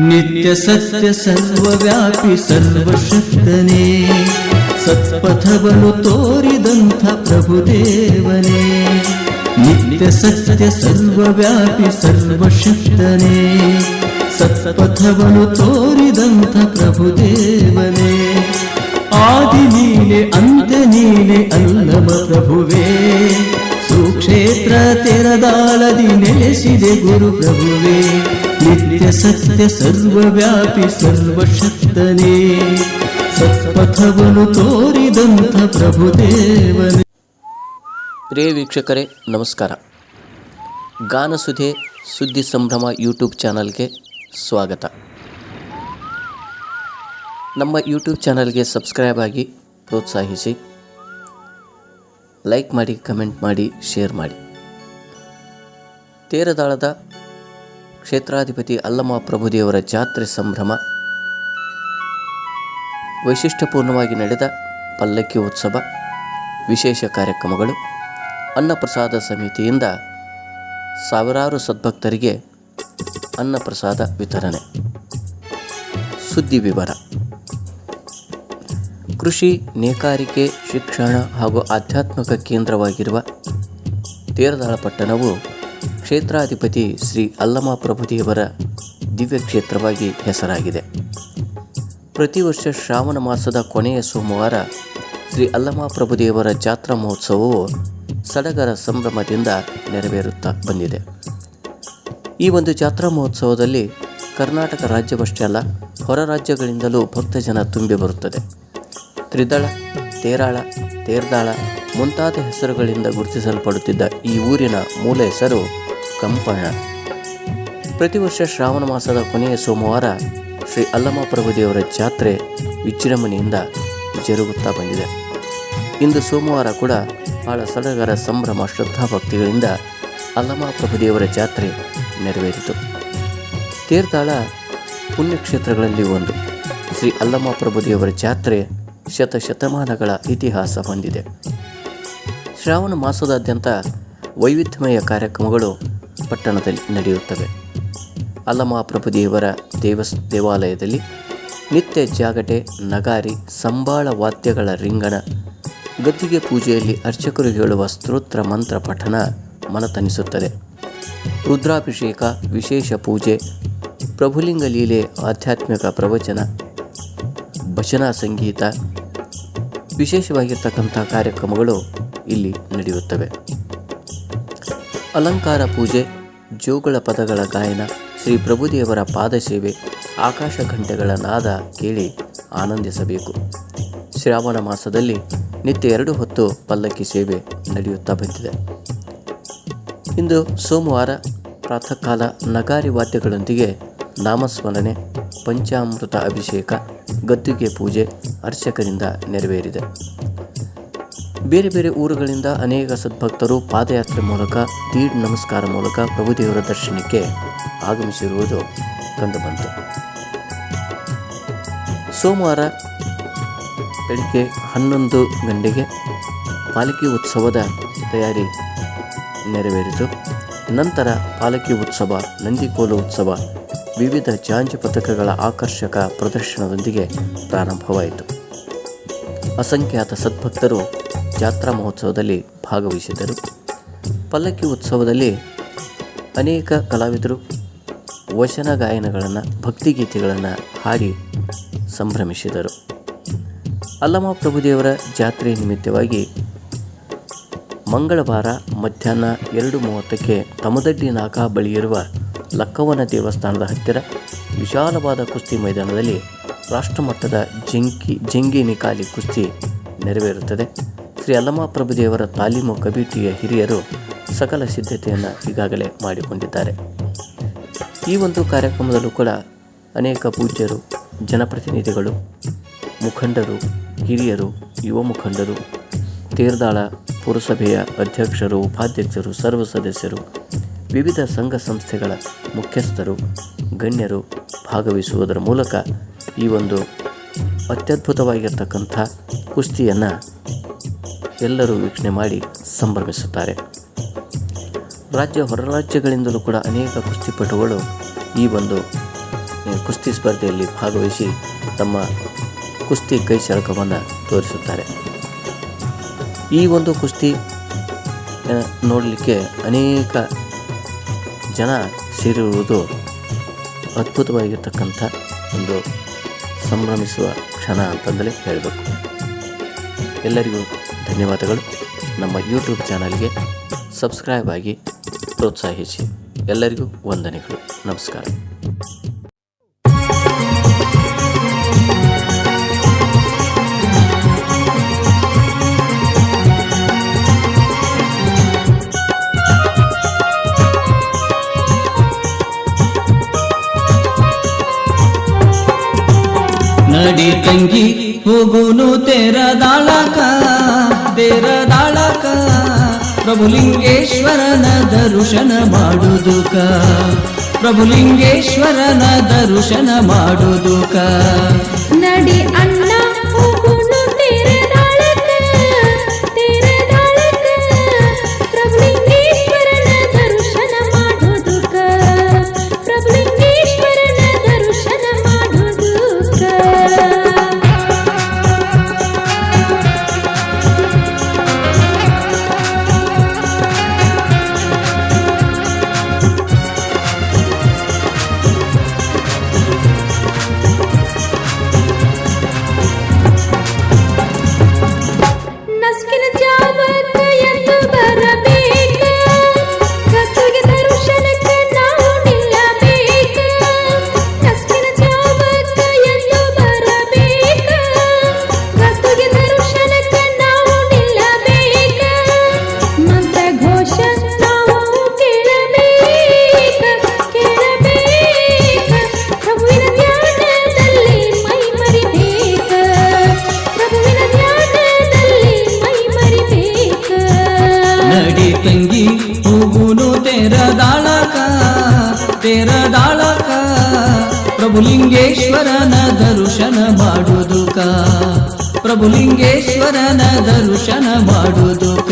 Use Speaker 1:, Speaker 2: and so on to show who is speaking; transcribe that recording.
Speaker 1: नित्य सत्य सर्वव्यापಿ ಸರ್ವಶಕ್ತನೇ ಸತ್ಪಥವನ್ನು ತೋರಿದಂಥ ಪ್ರಭುದೇವನೇ ನಿತ್ಯ ಸತ್ಯ ಸರ್ವವ್ಯಾಪಿ ಸರ್ವಶಕ್ತನೇ ಸತ್ಪಥವನ್ನು ತೋರಿದಂಥ ಪ್ರಭುದೇವನೇ ಆದಿ ನೀನೆ ಅಂತ್ಯ ನೀನೆ ಅಲ್ಲಮ ಪ್ರಭುವೇ ಸುಕ್ಷೇತ್ರ ತೆರದಾಳದಿ ನೆಲೆಸಿದೆ ಗುರು ಪ್ರಭುವೇ ನಿತ್ಯ ಸತ್ಯ ಸರ್ವವ್ಯಾಪಿ ಸರ್ವಶಕ್ತನೇ. ಸತ್ಪಥವನ್ನು ತೋರಿದಂಥ ಪ್ರಭುದೇವನೇ
Speaker 2: ಪ್ರಿಯ ವೀಕ್ಷಕರೇ, ನಮಸ್ಕಾರ. ಗಾನಸುಧೆ ಸುದ್ದಿ ಸಂಭ್ರಮ ಯೂಟ್ಯೂಬ್ ಚಾನಲ್ಗೆ ಸ್ವಾಗತ. ನಮ್ಮ ಯೂಟ್ಯೂಬ್ ಚಾನಲ್ಗೆ ಸಬ್ಸ್ಕ್ರೈಬ್ ಆಗಿ ಪ್ರೋತ್ಸಾಹಿಸಿ. ಲೈಕ್ ಮಾಡಿ, ಕಮೆಂಟ್ ಮಾಡಿ, ಶೇರ್ ಮಾಡಿ. ತೇರದಾಳದ ಕ್ಷೇತ್ರಾಧಿಪತಿ ಅಲ್ಲಮ ಪ್ರಭುದೇವರ ಜಾತ್ರೆ ಸಂಭ್ರಮ. ವೈಶಿಷ್ಟ್ಯಪೂರ್ಣವಾಗಿ ನಡೆದ ಪಲ್ಲಕ್ಕಿ ಉತ್ಸವ, ವಿಶೇಷ ಕಾರ್ಯಕ್ರಮಗಳು, ಅನ್ನಪ್ರಸಾದ ಸಮಿತಿಯಿಂದ ಸಾವಿರಾರು ಸದ್ಭಕ್ತರಿಗೆ ಅನ್ನಪ್ರಸಾದ ವಿತರಣೆ. ಸುದ್ದಿ ವಿವರ. ಕೃಷಿ, ನೇಕಾರಿಕೆ, ಶಿಕ್ಷಣ ಹಾಗೂ ಆಧ್ಯಾತ್ಮಿಕ ಕೇಂದ್ರವಾಗಿರುವ ತೇರದಾಳ ಪಟ್ಟಣವು ಕ್ಷೇತ್ರಾಧಿಪತಿ ಶ್ರೀ ಅಲ್ಲಮ ಪ್ರಭುದೇವರ ದಿವ್ಯ ಕ್ಷೇತ್ರವಾಗಿ ಹೆಸರಾಗಿದೆ. ಪ್ರತಿ ವರ್ಷ ಶ್ರಾವಣ ಮಾಸದ ಕೊನೆಯ ಸೋಮವಾರ ಶ್ರೀ ಅಲ್ಲಮ ಪ್ರಭುದೇವರ ಜಾತ್ರಾ ಮಹೋತ್ಸವವು ಸಡಗರ ಸಂಭ್ರಮದಿಂದ ನೆರವೇರುತ್ತಾ ಬಂದಿದೆ. ಈ ಒಂದು ಜಾತ್ರಾ ಮಹೋತ್ಸವದಲ್ಲಿ ಕರ್ನಾಟಕ ರಾಜ್ಯವಷ್ಟೇ ಅಲ್ಲ, ಹೊರ ರಾಜ್ಯಗಳಿಂದಲೂ ಭಕ್ತಜನ ತುಂಬಿ ಬರುತ್ತದೆ. ತ್ರಿದಳ, ತೇರಾಳ, ತೇರ್ದಾಳ ಮುಂತಾದ ಹೆಸರುಗಳಿಂದ ಗುರುತಿಸಲ್ಪಡುತ್ತಿದ್ದ ಈ ಊರಿನ ಮೂಲ ಹೆಸರು ಕಂಪಣ್ಣ ಪ್ರತಿ ವರ್ಷ ಶ್ರಾವಣ ಮಾಸದ ಕೊನೆಯ ಸೋಮವಾರ ಶ್ರೀ ಅಲ್ಲಮ್ಮ ಪ್ರಭುದೇವರ ಜಾತ್ರೆ ವಿಜೃಂಭಣೆಯಿಂದ ಜರುಗುತ್ತಾ ಬಂದಿದೆ. ಇಂದು ಸೋಮವಾರ ಕೂಡ ಬಹಳ ಸಡಗರ ಸಂಭ್ರಮ ಶ್ರದ್ಧಾಭಕ್ತಿಗಳಿಂದ ಅಲ್ಲಮ್ಮ ಪ್ರಭುದೇವರ ಜಾತ್ರೆ ನೆರವೇರಿತು. ತೀರ್ಥಾಳ ಪುಣ್ಯಕ್ಷೇತ್ರಗಳಲ್ಲಿ ಒಂದು. ಶ್ರೀ ಅಲ್ಲಮ್ಮ ಪ್ರಭುದೇವರ ಜಾತ್ರೆ ಶತಶತಮಾನಗಳ ಇತಿಹಾಸ ಹೊಂದಿದೆ. ಶ್ರಾವಣ ಮಾಸದಾದ್ಯಂತ ವೈವಿಧ್ಯಮಯ ಕಾರ್ಯಕ್ರಮಗಳು ಪಟ್ಟಣದಲ್ಲಿ ನಡೆಯುತ್ತವೆ. ಅಲ್ಲಮ ಪ್ರಭುದೇವರ ದೇವಸ್, ದೇವಾಲಯದಲ್ಲಿ ನಿತ್ಯ ಜಾಗಟೆ, ನಗಾರಿ, ಸಂಬಾಳ ವಾದ್ಯಗಳ ರಿಂಗಣ, ಗದ್ದಿಗೆ ಪೂಜೆಯಲ್ಲಿ ಅರ್ಚಕರು ಹೇಳುವ ಸ್ತೋತ್ರ ಮಂತ್ರ ಪಠನ ಮನತನಿಸುತ್ತದೆ. ರುದ್ರಾಭಿಷೇಕ, ವಿಶೇಷ ಪೂಜೆ, ಪ್ರಭುಲಿಂಗ ಲೀಲೆ, ಆಧ್ಯಾತ್ಮಿಕ ಪ್ರವಚನ, ಭಜನಾ ಸಂಗೀತ, ವಿಶೇಷವಾಗಿರ್ತಕ್ಕಂಥ ಕಾರ್ಯಕ್ರಮಗಳು ಇಲ್ಲಿ ನಡೆಯುತ್ತವೆ. ಅಲಂಕಾರ ಪೂಜೆ ಜೋಗಳ ಪದಗಳ ಗಾಯನ ಶ್ರೀ ಪ್ರಭುದೇವರ ಪಾದಸೇವೆ ಆಕಾಶ ಘಂಟೆಗಳ ನಾದ ಕೇಳಿ ಆನಂದಿಸಬೇಕು. ಶ್ರಾವಣ ಮಾಸದಲ್ಲಿ ನಿತ್ಯ ಎರಡು ಹೊತ್ತು ಪಲ್ಲಕ್ಕಿ ಸೇವೆ ನಡೆಯುತ್ತಾ ಬಂದಿದೆ. ಇಂದು ಸೋಮವಾರ ಪ್ರಾತಃ ಕಾಲ ನಗಾರಿ ವಾದ್ಯಗಳೊಂದಿಗೆ ನಾಮಸ್ಮರಣೆ, ಪಂಚಾಮೃತ ಅಭಿಷೇಕ, ಗದ್ದುಗೆ ಪೂಜೆ ಅರ್ಚಕರಿಂದ ನೆರವೇರಿದೆ. ಬೇರೆ ಬೇರೆ ಊರುಗಳಿಂದ ಅನೇಕ ಸದ್ಭಕ್ತರು ಪಾದಯಾತ್ರೆ ಮೂಲಕ, ದೀಡ್ ನಮಸ್ಕಾರ ಮೂಲಕ ಪ್ರಭುದೇವರ ದರ್ಶನಕ್ಕೆ ಆಗಮಿಸಿರುವುದು ಕಂಡುಬಂತು ಸೋಮವಾರ ಬೆಳಿಗ್ಗೆ ಹನ್ನೊಂದು ಗಂಟೆಗೆ ಪಾಲಕಿ ಉತ್ಸವದ ತಯಾರಿ ನೆರವೇರಿತು. ನಂತರ ಪಾಲಕಿ ಉತ್ಸವ, ನಂದಿಕೋಲು ಉತ್ಸವ, ವಿವಿಧ ಜಾಂಜಿ ಪದಕಗಳ ಆಕರ್ಷಕ ಪ್ರದರ್ಶನದೊಂದಿಗೆ ಪ್ರಾರಂಭವಾಯಿತು. ಅಸಂಖ್ಯಾತ ಸದ್ಭಕ್ತರು ಜಾತ್ರಾ ಮಹೋತ್ಸವದಲ್ಲಿ ಭಾಗವಹಿಸಿದರು ಪಲ್ಲಕ್ಕಿ ಉತ್ಸವದಲ್ಲಿ ಅನೇಕ ಕಲಾವಿದರು ವಚನ ಗಾಯನಗಳನ್ನು ಭಕ್ತಿಗೀತೆಗಳನ್ನು ಹಾಡಿ ಸಂಭ್ರಮಿಸಿದರು. ಅಲ್ಲಮ ಪ್ರಭುದೇವರ ಜಾತ್ರೆ ನಿಮಿತ್ತವಾಗಿ ಮಂಗಳವಾರ ಮಧ್ಯಾಹ್ನ ಎರಡು ಮೂವತ್ತಕ್ಕೆ ತಮದಡ್ಡಿ ನಾಕಾ ಬಳಿಯಿರುವ ಇರುವ ಲಕ್ಕವ್ವನ ದೇವಸ್ಥಾನದ ಹತ್ತಿರ ವಿಶಾಲವಾದ ಕುಸ್ತಿ ಮೈದಾನದಲ್ಲಿ ರಾಷ್ಟ್ರಮಟ್ಟದ ಜಿಂಕಿ ಜಿಂಗಿ ನಿಕಾಲಿ ಕುಸ್ತಿ ನೆರವೇರುತ್ತದೆ. ಶ್ರೀ ಪ್ರಭುದೇವರ ತಾಲೀಮು ಕಮಿಟಿಯ ಹಿರಿಯರು ಸಕಲ ಸಿದ್ಧತೆಯನ್ನು ಈಗಾಗಲೇ ಮಾಡಿಕೊಂಡಿದ್ದಾರೆ. ಈ ಒಂದು ಕಾರ್ಯಕ್ರಮದಲ್ಲೂ ಕೂಡ ಅನೇಕ ಪೂಜ್ಯರು, ಜನಪ್ರತಿನಿಧಿಗಳು, ಮುಖಂಡರು, ಹಿರಿಯರು, ಯುವ ಮುಖಂಡರು, ತೀರ್ದಾಳ ಪುರಸಭೆಯ ಅಧ್ಯಕ್ಷರು, ಉಪಾಧ್ಯಕ್ಷರು, ಸರ್ವ ಸದಸ್ಯರು, ವಿವಿಧ ಸಂಘ ಸಂಸ್ಥೆಗಳ ಮುಖ್ಯಸ್ಥರು, ಗಣ್ಯರು ಭಾಗವಹಿಸುವುದರ ಮೂಲಕ ಈ ಒಂದು ಅತ್ಯದ್ಭುತವಾಗಿರ್ತಕ್ಕಂಥ ಕುಸ್ತಿಯನ್ನು ಎಲ್ಲರೂ ವೀಕ್ಷಣೆ ಮಾಡಿ ಸಂಭ್ರಮಿಸುತ್ತಾರೆ. ರಾಜ್ಯ ಹೊರ ರಾಜ್ಯಗಳಿಂದಲೂ ಕೂಡ ಅನೇಕ ಕುಸ್ತಿಪಟುಗಳು ಈ ಒಂದು ಕುಸ್ತಿ ಸ್ಪರ್ಧೆಯಲ್ಲಿ ಭಾಗವಹಿಸಿ ತಮ್ಮ ಕುಸ್ತಿ ಕೈ ಸರಕವನ್ನು ತೋರಿಸುತ್ತಾರೆ. ಈ ಒಂದು ಕುಸ್ತಿ ನೋಡಲಿಕ್ಕೆ ಅನೇಕ ಜನ ಸೇರಿರುವುದು ಅದ್ಭುತವಾಗಿರ್ತಕ್ಕಂಥ ಒಂದು ಸಂಭ್ರಮಿಸುವ ಕ್ಷಣ ಅಂತಂದಲೇ ಹೇಳಬೇಕು. ಎಲ್ಲರಿಗೂ ಧನ್ಯವಾದಗಳು. ನಮ್ಮ ಯೂಟ್ಯೂಬ್ ಚಾನಲ್ಗೆ ಸಬ್ಸ್ಕ್ರೈಬ್ ಆಗಿ ಪ್ರೋತ್ಸಾಹಿಸಿ. ಎಲ್ಲರಿಗೂ ವಂದನೆಗಳು. ನಮಸ್ಕಾರ.
Speaker 1: ನಡಿ ತಂಗಿ ಹೋಗುನು ತೆರದಾಳಕ. ತೆರದಾಳಕ ಪ್ರಭುಲಿಂಗೇಶ್ವರನ ದರ್ಶನ ಮಾಡುದುಕ ಪ್ರಭುಲಿಂಗೇಶ್ವರನ ದರ್ಶನ ಮಾಡುದುಕ
Speaker 3: ನಡಿ
Speaker 1: ಪ್ರಭುಲಿಂಗೇಶ್ವರನ ದರ್ಶನ ಮಾಡುದುಕ ಪ್ರಭುಲಿಂಗೇಶ್ವರನ ದರ್ಶನ ಮಾಡುದುಕ